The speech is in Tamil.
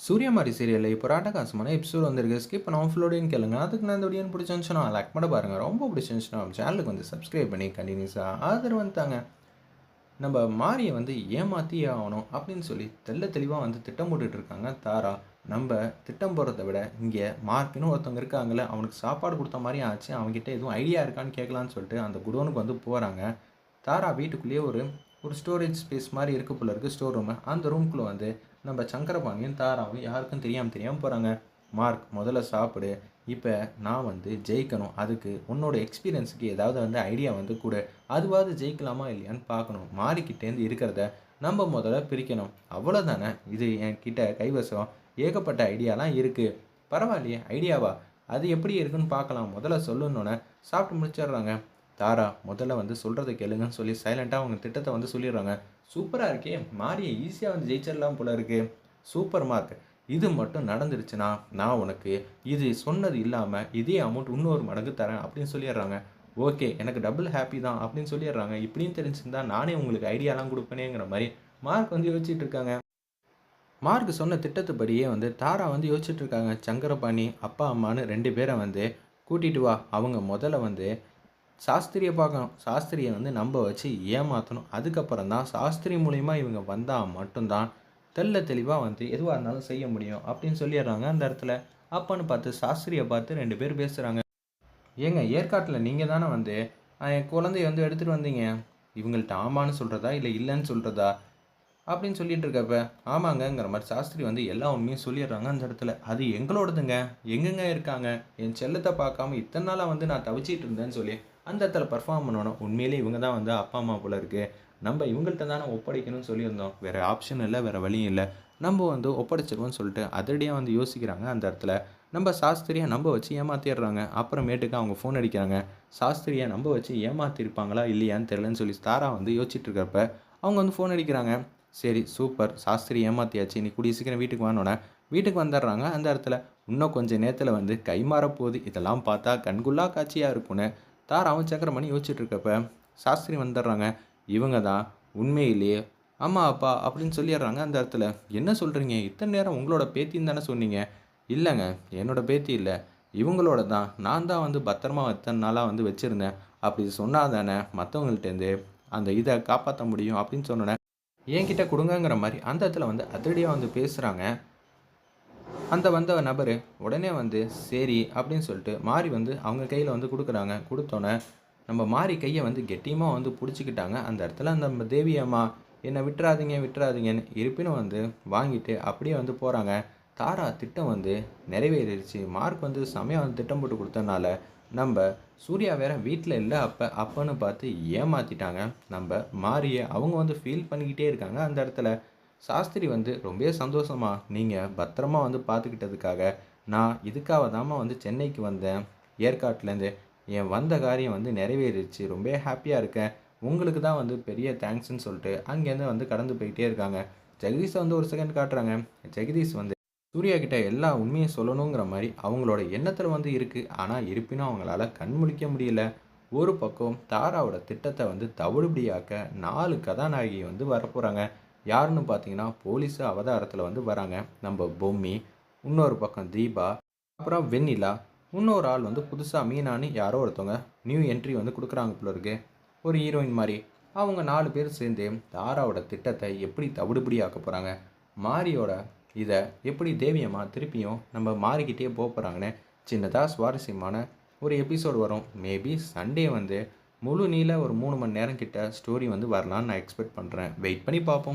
சூரியமாரி சீரியலில் இப்போ ராட்டகாசமான எபிசோட் வந்திருக்கு. ஸ்கிப் ஆஃப் லோடின்னு கேளுங்க. அதுக்கு நான் இந்த வீடியோ பிடிச்சிருந்துச்சுன்னா லைக் பண்ண பாருங்கள் ரொம்ப பிடிச்சிருந்துச்சுன்னா நம்ம சேனலுக்கு வந்து சப்ஸ்கிரைப் பண்ணி கண்டினியூஸாக ஆதரவு வந்துட்டாங்க. நம்ம மாரியை வந்து ஏமாற்றியே ஆகணும் அப்படின்னு சொல்லி தெள்ள தெளிவாக வந்து திட்டம் போட்டுட்டு இருக்காங்க தாரா. நம்ம திட்டம் போடுறத விட இங்கே மார்க்குன்னு ஒருத்தவங்க இருக்காங்களே அவனுக்கு சாப்பாடு கொடுத்த மாதிரி ஆச்சு. அவங்ககிட்ட எதுவும் ஐடியா இருக்கான்னு கேட்கலான்னு சொல்லிட்டு அந்த குடோனுக்கு வந்து போகிறாங்க தாரா வீட்டுக்குள்ளேயே ஒரு ஒரு ஸ்டோரேஜ் ஸ்பேஸ் மாதிரி இருக்குது போல இருக்குது ஸ்டோர் ரூமு அந்த ரூம்குள்ளே வந்து நம்ம சங்கரபாணியும் தாராவும் யாருக்கும் தெரியாமல் தெரியாமல் போகிறாங்க மார்க் முதல்ல சாப்பிடு. இப்போ நான் வந்து ஜெயிக்கணும். அதுக்கு உன்னோட எக்ஸ்பீரியன்ஸுக்கு ஏதாவது வந்து ஐடியா வந்து கூட. அதுவாவது ஜெயிக்கலாமா இல்லையான்னு பார்க்கணும். மாறிக்கிட்டேருந்து இருக்கிறத நம்ம முதல்ல பிரிக்கணும். அவ்வளோதானே இது என்கிட்ட கைவசம். ஏகப்பட்ட ஐடியாலாம் இருக்குது பரவாயில்லையே ஐடியாவா அது எப்படி இருக்குன்னு பார்க்கலாம். முதல்ல சொல்லணுன்னே சாப்பிட்டு முடிச்சிடுறாங்க. தாரா முதல்ல வந்து சொல்கிறத கேளுங்கன்னு சொல்லி சைலண்ட்டாக அவங்க திட்டத்தை வந்து சொல்லிடுறாங்க. சூப்பராக இருக்கே மாரியை ஈஸியாக வந்து ஜெயிச்சிடலாம் போல இருக்குது சூப்பர் மார்க். இது மட்டும் நடந்துருச்சுன்னா நான் உனக்கு இது சொன்னது இல்லாமல் இதே அமௌண்ட் இன்னொரு மடங்கு தரேன் அப்படின்னு சொல்லிடுறாங்க. ஓகே எனக்கு டபுள் ஹாப்பி தான் அப்படின்னு சொல்லிடுறாங்க. இப்படின்னு தெரிஞ்சிருந்தா நானே உங்களுக்கு ஐடியாலாம் கொடுப்பேனேங்கிற மாதிரி மார்க் வந்து யோசிச்சுட்டு இருக்காங்க. மார்க் சொன்ன திட்டத்துப்படியே வந்து தாரா வந்து யோசிச்சுட்டு இருக்காங்க. சங்கரபாணி அப்பா அம்மான்னு ரெண்டு பேரை வந்து கூட்டிகிட்டு வா. அவங்க முதல்ல வந்து சாஸ்திரியை பார்க்கணும் சாஸ்திரியை வந்து நம்ப வச்சு ஏமாற்றணும் அதுக்கப்புறம் தான் சாஸ்திரி மூலிமா இவங்க வந்தால் மட்டும்தான் தெள்ள தெளிவாக வந்து எதுவாக இருந்தாலும் செய்ய முடியும் அப்படின்னு சொல்லிடுறாங்க அந்த இடத்துல. அப்பான்னு பார்த்து சாஸ்திரியை பார்த்து ரெண்டு பேர் பேசுகிறாங்க ஏங்க ஏற்காட்டில் நீங்கள் தானே வந்து என் குழந்தைய வந்து எடுத்துகிட்டு வந்தீங்க. இவங்கள்ட்ட ஆமான்னு சொல்கிறதா இல்லை இல்லைன்னு சொல்கிறதா அப்படின்னு சொல்லிட்டு இருக்கப்ப ஆமாங்கங்கிற மாதிரி சாஸ்திரி வந்து எல்லா உண்மையும் சொல்லிடுறாங்க அந்த இடத்துல. அது எங்களோடதுங்க. எங்கெங்க இருக்காங்க? என் செல்லத்தை பார்க்காம இத்தனை நாளாக வந்து நான் தவிச்சிட்டு இருந்தேன்னு சொல்லி அந்த இடத்துல பர்ஃபார்ம் பண்ணணும் உண்மையிலே இவங்க தான் வந்து அப்பா அம்மா போல இருக்கு. நம்ம இவங்கள்ட்ட தானே ஒப்படைக்கணும்னு சொல்லியிருந்தோம். வேறு ஆப்ஷன் இல்லை வேறு வழியும் இல்லை. நம்ம வந்து ஒப்படைச்சிருவோம்னு சொல்லிட்டு அதிரடியாக வந்து யோசிக்கிறாங்க அந்த இடத்துல. நம்ம சாஸ்திரியை நம்ப வச்சு ஏமாத்திடுறாங்க. அப்புறமேட்டுக்கு அவங்க ஃபோன் அடிக்கிறாங்க. சாஸ்திரியை நம்ப வச்சு ஏமாத்திருப்பாங்களா இல்லையான்னு தெரிலன்னு சொல்லி தாரா வந்து யோசிச்சுட்டு இருக்கப்ப அவங்க வந்து ஃபோன் அடிக்கிறாங்க. சரி சூப்பர். சாஸ்திரி ஏமாத்தியாச்சு. நீ கூடிய சீக்கிரம் வீட்டுக்கு வானோடனே வீட்டுக்கு வந்துடுறாங்க. அந்த இடத்துல இன்னும் கொஞ்சம் நேரத்தில் வந்து கை மாறப்போகுது. இதெல்லாம் பார்த்தா கண்குள்ளா காட்சியாக இருக்கும்னு தாராவும் சக்கரமணி யோசிச்சுட்டு இருக்கப்ப சாஸ்திரி வந்துடுறாங்க. இவங்க தான் உண்மையிலேயே அம்மா அப்பா அப்படின்னு சொல்லிடுறாங்க அந்த இடத்துல. என்ன சொல்கிறீங்க இத்தனை நேரம் உங்களோட பேத்தின்னு தானே சொன்னீங்க. இல்லைங்க என்னோட பேத்தி இல்லை. இவங்களோட தான். நான் தான் வந்து பத்திரமா எத்தனை நாளாக வந்து வச்சுருந்தேன். அப்படி சொன்னால் தானே மற்றவங்கள்ட்டேருந்து அந்த இதை காப்பாற்ற முடியும் அப்படின்னு சொன்னோன்னே என்கிட்ட கொடுங்கங்கிற மாதிரி அந்த இடத்துல வந்து அதிரடியாக வந்து பேசுகிறாங்க அந்த வந்த நபர் உடனே வந்து சரி அப்படின்னு சொல்லிட்டு மாறி வந்து அவங்க கையில் வந்து கொடுக்குறாங்க. கொடுத்தோன்னே நம்ம மாறி கையை வந்து கெட்டியமாக வந்து பிடிச்சிக்கிட்டாங்க. அந்த இடத்துல அந்த நம்ம தேவி அம்மா என்னை விட்டுறாதீங்க விட்டுறாதீங்கன்னு இருப்பினும் வந்து வாங்கிட்டு அப்படியே வந்து போகிறாங்க தாரா திட்டம் வந்து நிறைவேறிடுச்சு. மார்க் வந்து செமையாக வந்து திட்டம் போட்டு கொடுத்தனால நம்ம சூர்யா வேற வீட்டில் இல்லை அப்போ அப்பன்னு பார்த்து ஏமாற்றிட்டாங்க நம்ம மாறியை அவங்க வந்து ஃபீல் பண்ணிக்கிட்டே இருக்காங்க அந்த இடத்துல. சாஸ்திரி வந்து ரொம்ப சந்தோஷமா நீங்கள் பத்திரமா வந்து பார்த்துக்கிட்டதுக்காக நான் இதுக்காக தாம்மா வந்து சென்னைக்கு வந்தேன். ஏற்காட்டிலேருந்து என் வந்த காரியம் வந்து நிறைவேறிடுச்சு. ரொம்ப ஹாப்பியாக இருக்கேன். உங்களுக்கு தான் வந்து பெரிய தேங்க்ஸ்ன்னு சொல்லிட்டு அங்கேருந்து வந்து கடந்து போயிட்டே இருக்காங்க. ஜெகதீஷை வந்து ஒரு செகண்ட் காட்டுறாங்க. ஜெகதீஷ் வந்து சூர்யா கிட்ட எல்லா உண்மையும் சொல்லணுங்கிற மாதிரி அவங்களோட எண்ணத்தில் வந்து இருக்குது ஆனால் இருப்பினும் அவங்களால கண்முழிக்க முடியல. ஒரு பக்கம் தாராவோட திட்டத்தை வந்து தவிடுபடியாக்க நாலு கதாநாயகி வந்து வரப்போகிறாங்க யாருன்னு பார்த்தீங்கன்னா போலீஸ் அவதாரத்தில் வந்து வராங்க. நம்ம பொம்மி இன்னொரு பக்கம் தீபா அப்புறம் வெண்ணிலா. இன்னொரு ஆள் வந்து புதுசாக மீனான்னு யாரோ ஒருத்தவங்க நியூ என்ட்ரி வந்து கொடுக்குறாங்க போல இருக்கு. ஒரு ஹீரோயின் மாதிரி. அவங்க நாலு பேர் சேர்ந்து தாராவோட திட்டத்தை எப்படி தவிடுபடியாக்க போகிறாங்க மாரியோட இதை எப்படி தேவியம்மா திருப்பியும் நம்ம மாறிக்கிட்டே போக போகிறாங்கன்னு சின்னதாக சுவாரஸ்யமான ஒரு எபிசோடு வரும். மேபி சண்டே வந்து முழு நீள ஒரு மூணு மணி நேரம் கிட்ட ஸ்டோரி வந்து வரலான்னு நான் எக்ஸ்பெக்ட் பண்ணுறேன் வெயிட் பண்ணி பார்ப்போம்.